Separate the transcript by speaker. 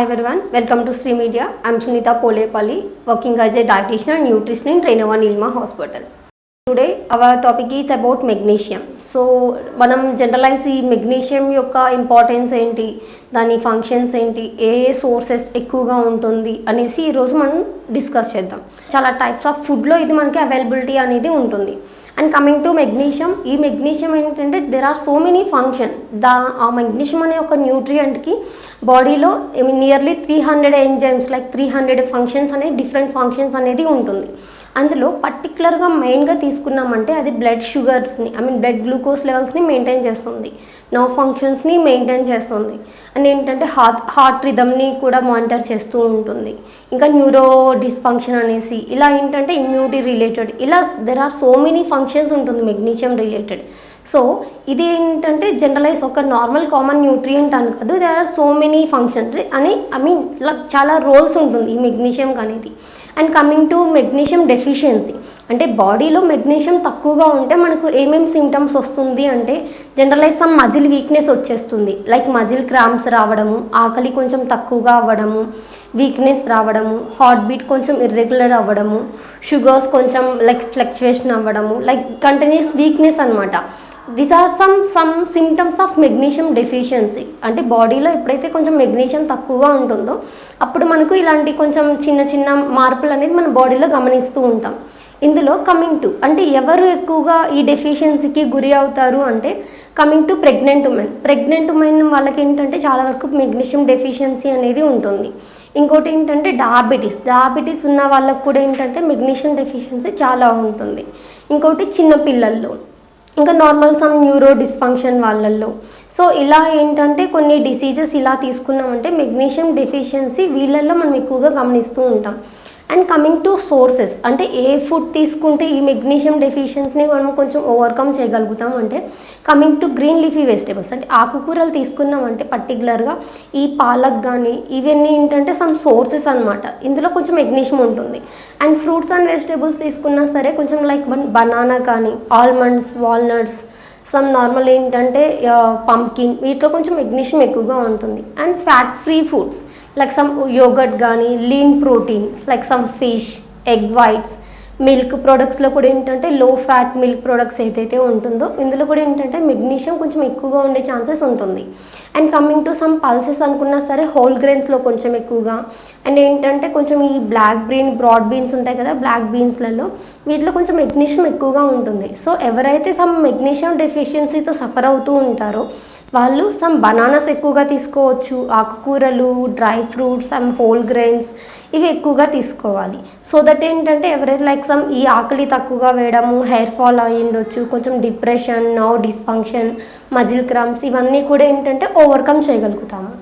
Speaker 1: Hi everyone welcome to Shri media I am Sunitha Polepalli working as a dietician and nutrition in Trinava Nilma hospital today our topic is about magnesium so మనం generalise ఈ magnesium యొక్క importance ఏంటి దాని functions ఏంటి ఏ sources ఎక్కువగా ఉంటుంది అనేసి ఈరోజు మనం డిస్కస్ చేద్దాం. చాలా టైప్స్ ఆఫ్ ఫుడ్లో ఇది మనకి అవైలబిలిటీ అనేది ఉంటుంది. అండ్ కమింగ్ టు మెగ్నీషియం ఈ మెగ్నీషియం ఏంటంటే there are so many function దా ఆ మెగ్నీషియం అనే ఒక న్యూట్రియంట్కి బాడీలో nearly three hundred enzymes like three hundred functions అనే డిఫరెంట్ ఫంక్షన్స్ అనేది ఉంటుంది. అందులో పర్టికులర్గా మెయిన్గా తీసుకున్నామంటే అది బ్లడ్ షుగర్స్ని ఐ మీన్ బ్లడ్ గ్లూకోజ్ లెవెల్స్ని మెయింటైన్ చేస్తుంది. నో ఫంక్షన్స్ని మెయింటైన్ చేస్తుంది. అండ్ ఏంటంటే హార్ట్ హార్ట్ రిథమ్ని కూడా మానిటర్ చేస్తూ ఉంటుంది. ఇంకా న్యూరో డిస్ఫంక్షన్ అనేసి ఇలా ఏంటంటే ఇమ్యూనిటీ రిలేటెడ్ ఇలా there are so many functions ఉంటుంది మెగ్నీషియం రిలేటెడ్ సో ఇది ఏంటంటే జనరలైజ్ ఒక నార్మల్ కామన్ న్యూట్రియంట్ అని కాదు there are so many function అని ఐ మీన్ ఇలా చాలా రోల్స్ ఉంటుంది ఈ మెగ్నీషియం అనేది. And coming to magnesium deficiency అంటే బాడీలో మెగ్నీషియం తక్కువగా ఉంటే మనకు ఏమేమి సిమ్టమ్స్ వస్తుంది అంటే జనరలైజ్ సమ్ మజిల్ వీక్నెస్ వచ్చేస్తుంది. లైక్ మజిల్ క్రామ్స్ రావడము ఆకలి కొంచెం తక్కువగా అవ్వడము వీక్నెస్ రావడము హార్ట్ బీట్ కొంచెం ఇర్రెగ్యులర్ అవ్వడము షుగర్స్ కొంచెం లైక్ ఫ్లక్చుయేషన్ అవ్వడము లైక్ కంటిన్యూస్ వీక్నెస్ అనమాట this are some some symptoms of magnesium deficiency అంటే బాడీలో ఎప్పుడైతే కొంచెం మెగ్నీషియం తక్కువగా ఉంటుందో అప్పుడు మనకు ఇలాంటి కొంచెం చిన్న చిన్న మార్పులు అనేది మన బాడీలో గమనిస్తూ ఉంటాం. ఇందులో కమింగ్ టు అంటే ఎవరు ఎక్కువగా ఈ డెఫిషియన్సీకి గురి అవుతారు అంటే coming to pregnant women pregnant women వాళ్ళకి ఏంటంటే చాలా వరకు మెగ్నీషియం డెఫిషియన్సీ అనేది ఉంటుంది. ఇంకోటి ఏంటంటే డయాబెటీస్ డయాబెటీస్ ఉన్న వాళ్ళకు కూడా ఏంటంటే మెగ్నీషియం డెఫిషియన్సీ చాలా ఉంటుంది. ఇంకోటి చిన్న పిల్లల్లో. ఇంకా నార్మల్ సమ్ న్యూరో డిస్ఫంక్షన్ వాళ్ళల్లో. సో ఇలా ఏంటంటే కొన్ని డిసీజెస్ ఇలా తీసుకున్నామంటే మెగ్నీషియం డెఫిషియన్సీ వీళ్ళల్లో మనం ఎక్కువగా గమనిస్తూ ఉంటాం. అండ్ కమింగ్ టు సోర్సెస్ అంటే ఏ ఫుడ్ తీసుకుంటే ఈ మెగ్నీషియం డెఫిషియన్స్ని మనం కొంచెం ఓవర్కమ్ చేయగలుగుతాం అంటే coming to green leafy vegetables అంటే ఆకుకూరలు తీసుకున్నామంటే పర్టికులర్గా ఈ పాలక్ కానీ ఇవన్నీ ఏంటంటే సమ్ సోర్సెస్ అనమాట ఇందులో కొంచెం మెగ్నీషియం ఉంటుంది. అండ్ ఫ్రూట్స్ అండ్ వెజిటేబుల్స్ తీసుకున్నా సరే కొంచెం లైక్ బనానా కానీ ఆల్మండ్స్ వాల్నట్స్ సమ్ నార్మల్ ఏంటంటే పంకిన్ వీటిలో కొంచెం మెగ్నీషియం ఎక్కువగా ఉంటుంది. And fat free foods like some yoghurt కానీ lean protein like some fish egg whites milk ప్రోడక్ట్స్లో కూడా ఏంటంటే లో ఫ్యాట్ మిల్క్ ప్రోడక్ట్స్ ఏదైతే ఉంటుందో ఇందులో కూడా ఏంటంటే మెగ్నీషియం కొంచెం ఎక్కువగా ఉండే ఛాన్సెస్ ఉంటుంది. And coming to some pulses అనుకున్నా సరే హోల్ గ్రెయిన్స్లో కొంచెం ఎక్కువగా. అండ్ ఏంటంటే కొంచెం ఈ బ్లాక్ బీన్ బ్రాడ్ బీన్స్ ఉంటాయి కదా బ్లాక్ బీన్స్లలో వీటిలో కొంచెం మెగ్నీషియం ఎక్కువగా ఉంటుంది. సో ఎవరైతే సమ్ మెగ్నీషియం డెఫిషియన్సీతో సఫర్ అవుతూ ఉంటారో వాళ్ళు సమ్ బనానాస్ ఎక్కువగా తీసుకోవచ్చు ఆకుకూరలు dry fruits some whole grains ఇవి ఎక్కువగా తీసుకోవాలి. సో దట్ ఏంటంటే ఎవరైతే లైక్ సమ్ ఈ ఆకలి తక్కువగా వేయడము హెయిర్ ఫాల్ అయ్యిండొచ్చు కొంచెం depression no dysfunction muscle cramps ఇవన్నీ కూడా ఏంటంటే ఓవర్కమ్ చేయగలుగుతాము.